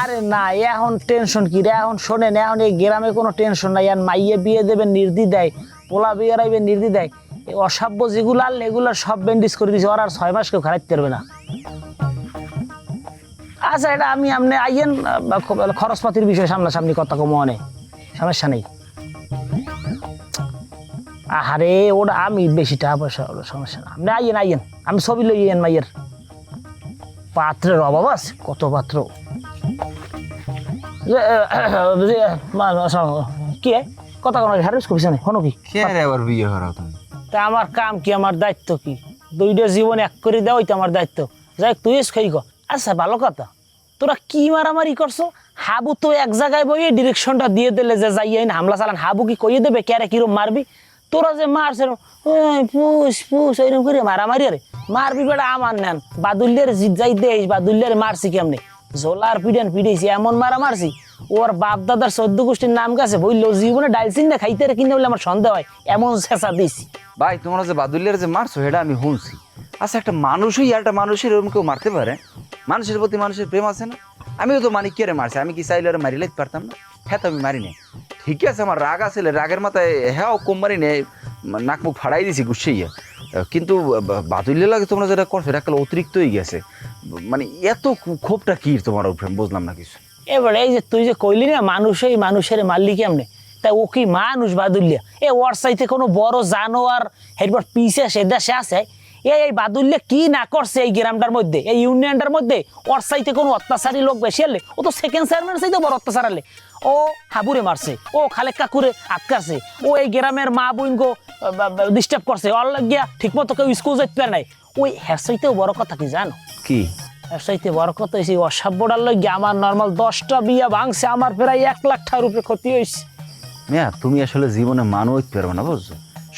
আরে না, এখন টেনশন কি রে? এখন শোনেন, এখন এই গ্রামে কোনো টেনশন নাই। আর মাইয়ে বিয়ে দেবে নির্দি দেয় পোলা বিয়ে রাইবে নির্দি দেয় এই অসাব্য যেগুলো আনলে এগুলো সব ব্যান্ডেজ করে দিয়েছে ওর আর ছয় মাস কেউ খারাইতে পারবে না। আচ্ছা এটা আমি আপনি আইয়েন খরচপাতির বিষয়ে সামনাসামনি কথা কম মনে সমস্যা নেই। আহারে, ওটা আমি বেশি টাকা পয়সা সমস্যা না। আপনি আইয়েন আইয়েন। আমি ছবি লইয়েন মাইয়ের। পাত্রের অভাব আছে, কত পাত্র। কি কথা কোনো না হনো কি? কে আবার বিয়ে হারাও তুমি? তা আমার কাম কি? আমার দায়িত্ব কি? দুইটা জীবন এক করে দেওয়াই তো আমার দায়িত্ব। যাই তুই খাই আচ্ছা ভালো কথা। তোরা কি মারামারি করছ? হাবু তো এক জায়গায় বইয়ে ডিরেকশনটা দিয়ে দিলে যে যাই আইন হামলা চালান হাবু কি কইয়ে দেবে? কে কিরম মারবি? তোরা যে মারছে পুষ পুষ ওইরকম করে মারামারি আরে। মারবি বেটা আমার নেন। বাদুল্যের জিত যাই দেশ বাদুল্যের মারছি কেমনে? জোলার পিডেন পিডেছি, এমন মারা মারছি। ওর বাপ দাদার চোদ্দ গোষ্ঠীর নাম গাছে বলল জীবনে ডাইলসিং না খাইতে রে কিনে বলে আমার সন্দেহ হয়, এমন শেষা দিছি। ভাই, তোমরা যে বাদুল্যের যে মারছো, সেটা আমি শুনছি। আচ্ছা একটা মানুষই আর একটা মানুষের এরকম কেউ মারতে পারে? মানুষের প্রতি মানুষের প্রেম আছে না? আমিও তো মানি কে রে মারছে, আমি কি চাইলে ওরা মারি, লাইতে পারতাম না? হ্যাঁ তো আমি মারি নাই। ঠিক আছে, আমার রাগ আছে রাগের মাথায় হ্যাঁ কম মারি নেই নাক মুখ ফাড়াই দিছি, গুছিয়ে। কিন্তু বা- বাদুল্য লাগে তোমরা যেটা করছ, এটা একটা অতিরিক্ত হয়ে গেছে। মানে এত ক্ষোভটা কি তোমার উপরে? বুঝলাম না কিছু। এবারে এই যে তুই যে কইলি না মানুষই মানুষের মারলি কেমনে? তা ও কি মানুষ বাদুলিয়া? এ ওর সাইতে কোনো বড় জানোয়ার এরপর পিছে সে আছে এই এই বাদুল্যা কি না করছে এই গ্রামটার মধ্যে? এই ইউনিয়নটার মধ্যে? ওর সাইতে কোনো অত্যাচারী লোক বেশি হলে ও তো সেকেন্ড চেয়ারম্যান সাইতে বড় অত্যাচার হলে ও হাবুরে মারছে। ও খালেক কাকুরে আটকাছে। ও এই গ্রামের মা বোনগো ডিস্টার্ব করছে। ওর গিয়া ঠিক মতো কেউ স্কুল যেতে পারে নাই। ওই হ্যাঁ সাইতেও বড় কথা কি জানো? কি? চাইতে বড় কথা হয়েছে অসাব্যটার লগে আমার নর্মাল দশটা বিয়া ভাঙছে আমার প্রায় এক লাখ টাকার উপরে ক্ষতি হয়েছে মিয়া তুমি আসলে জীবনে মানুষ পারবে না বুঝছ?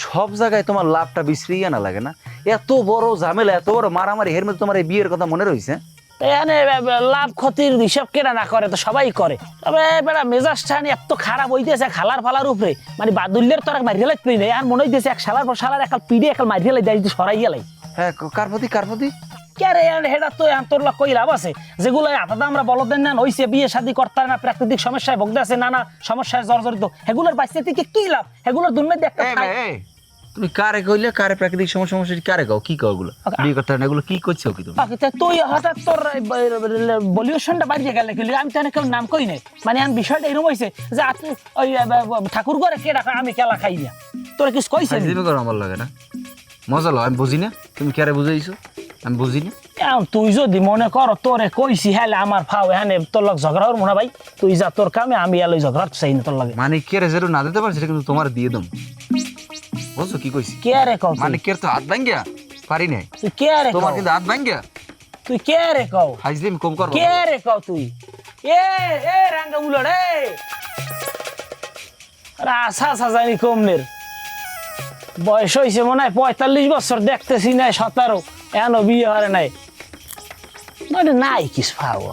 সব জায়গায় তোমার লাভটা বিশ্রিয়া না লাগে না? এত বড় ঝামেলা এত বড় মারামারি এর মধ্যে তোমার এই বিয়ের কথা মনে রয়েছে? এখানে লাভ ক্ষতির হিসাব কেনা না করে তো সবাই করে। তবে বেড়া মেজাজটা নিয়ে এত খারাপ হইতেছে খালার ফালার উপরে। মানে বাদুল্যের তোর মারিয়ে লাগতে নেই আর মনে হইতেছে এক সালার পর সালার একাল পিড়ে একাল মারিয়ে লাই দেয় সরাই গেলাই হ্যাঁ ক- কার প্রতি কার প্রতি? কে রে আর হেডা তো এখন তোর কই লাভ আছে? যেগুলো আপাতত আমরা বলদেন না হইছে বিয়ে শাদী করতে না প্রাকৃতিক সমস্যায় ভোগতে আছে নানা সমস্যায় জর্জরিত। এগুলোর বাইসে থেকে কি লাভ? এগুলোর দুর্নীতি একটা তুমি কারে কইলে কারে প্রাকৃতিক সমস্যা সমস্যা কারে কও কি কও এগুলো? বিয়ে করতে না এগুলো কি করছ কি তুমি? তুই হঠাৎ তোর বলিউশনটা বাড়িয়ে গেলে গেলি আমি তো কেউ নাম কই নাই। মানে আমি বিষয়টা এরকম হয়েছে যে আপনি ওই ঠাকুর ঘরে কে রাখা আমি কেলা খাই না। তোর কিছু কইছে? ফাইজলামি করো আমার লাগে না। মজা লো আমি বুঝি না। তুমি কারে বুঝাইছো? আমি বুঝি না। তুই যদি মনে কর তোরে কইছি হ্যাঁ আমার ফাও হ্যাঁ তোর লগ ঝগড়া হর মনে ভাই তুই যা তোর কামে আমি এলো ঝগড়া চাই না তোর লাগে। মানে কে রে যেটা না দিতে পারছে কিন্তু তোমার দিয়ে দম বুঝছ কি কইছি? কে রে কও মানে কে তো হাত ভাঙ্গিয়া? পারি নাই? তুই কে রে তোমার কিন্তু হাত ভাঙ্গিয়া? তুই কে রে কও? ফাইজলামি কম করো। কে রে কও তুই? এ এ রাঙ্গা বুলো রে আরে আশা সাজানি কমনের। বয়স হয়েছে মনে হয় পঁয়তাল্লিশ বছর দেখতেছি না সতেরো। এনো বিয়ে হারে নাই। মানে নাই কিছু পাবো